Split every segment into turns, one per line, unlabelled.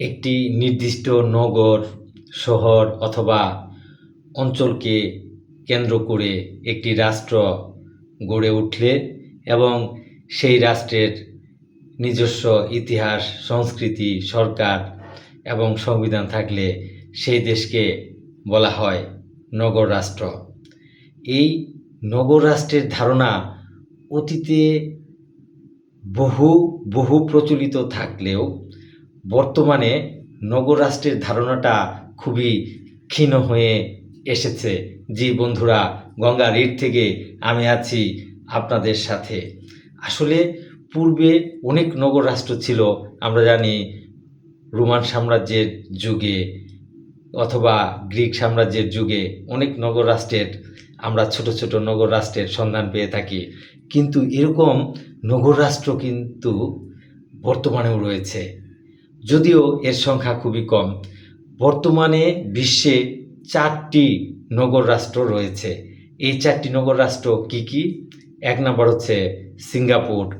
একটি নির্দিষ্ট নগর, শহর অথবা অঞ্চলকে কেন্দ্র করে একটি রাষ্ট্র গড়ে উঠলে এবং সেই রাষ্ট্রের নিজস্ব ইতিহাস, সংস্কৃতি, সরকার এবং সংবিধান থাকলে সেই দেশকে বলা হয় নগর রাষ্ট্র। এই নগর রাষ্ট্রের ধারণা অতীতে বহু বহু প্রচলিত থাকলেও বর্তমানে নগর রাষ্ট্রের ধারণাটা খুবই ক্ষীণ হয়ে এসেছে। জি বন্ধুরা, গঙ্গা রিট থেকে আমি আছি আপনাদের সাথে। আসলে পূর্বে অনেক নগর রাষ্ট্র ছিল, আমরা জানি রোমান সাম্রাজ্যের যুগে অথবা গ্রিক সাম্রাজ্যের যুগে অনেক নগর রাষ্ট্রের, আমরা ছোট ছোট নগর রাষ্ট্রের সন্ধান পেয়ে থাকি। কিন্তু এরকম নগর রাষ্ট্র কিন্তু বর্তমানেও রয়েছে। যদিও এর সংখ্যা খুবই কম। বর্তমানে বিশ্বে চারটি নগর রাষ্ট্র রয়েছে। এই চারটি নগর রাষ্ট্র কি কি? এক নম্বর হচ্ছে সিঙ্গাপুর।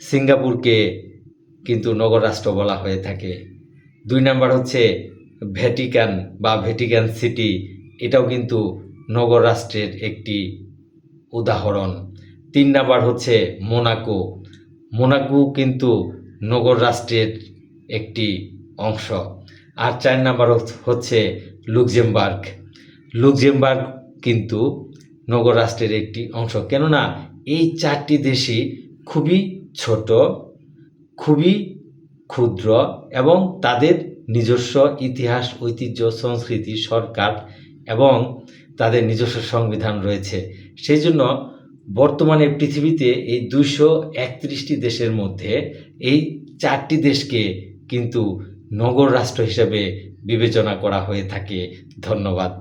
সিঙ্গাপুরকে কিন্তু নগর রাষ্ট্র বলা হয়ে থাকে। দুই নাম্বার হচ্ছে ভ্যাটিকান বা ভ্যাটিকান সিটি। এটাও কিন্তু নগর রাষ্ট্রের একটি উদাহরণ। তিন নাম্বার হচ্ছে মোনাকো। মোনাকো কিন্তু নগর রাষ্ট্রের একটি অংশ। আর চার নাম্বার হচ- হচ্ছে লুক্সেমবার্গ। লুক্সেমবার্গ কিন্তু নগর রাষ্ট্রের একটি অংশ। কেননা এই চারটি দেশই খুবই ছোট, খুবই ক্ষুদ্র এবং তাদের নিজস্ব ইতিহাস, ঐতিহ্য, সংস্কৃতি, সরকার এবং তাদের নিজস্ব সংবিধান রয়েছে। সেই জন্য বর্তমানে পৃথিবীতে এই দুইশো একত্রিশটি দেশের মধ্যে এই চারটি দেশকে কিন্তু নগর রাষ্ট্র হিসেবে বিবেচনা করা হয়ে থাকে। ধন্যবাদ।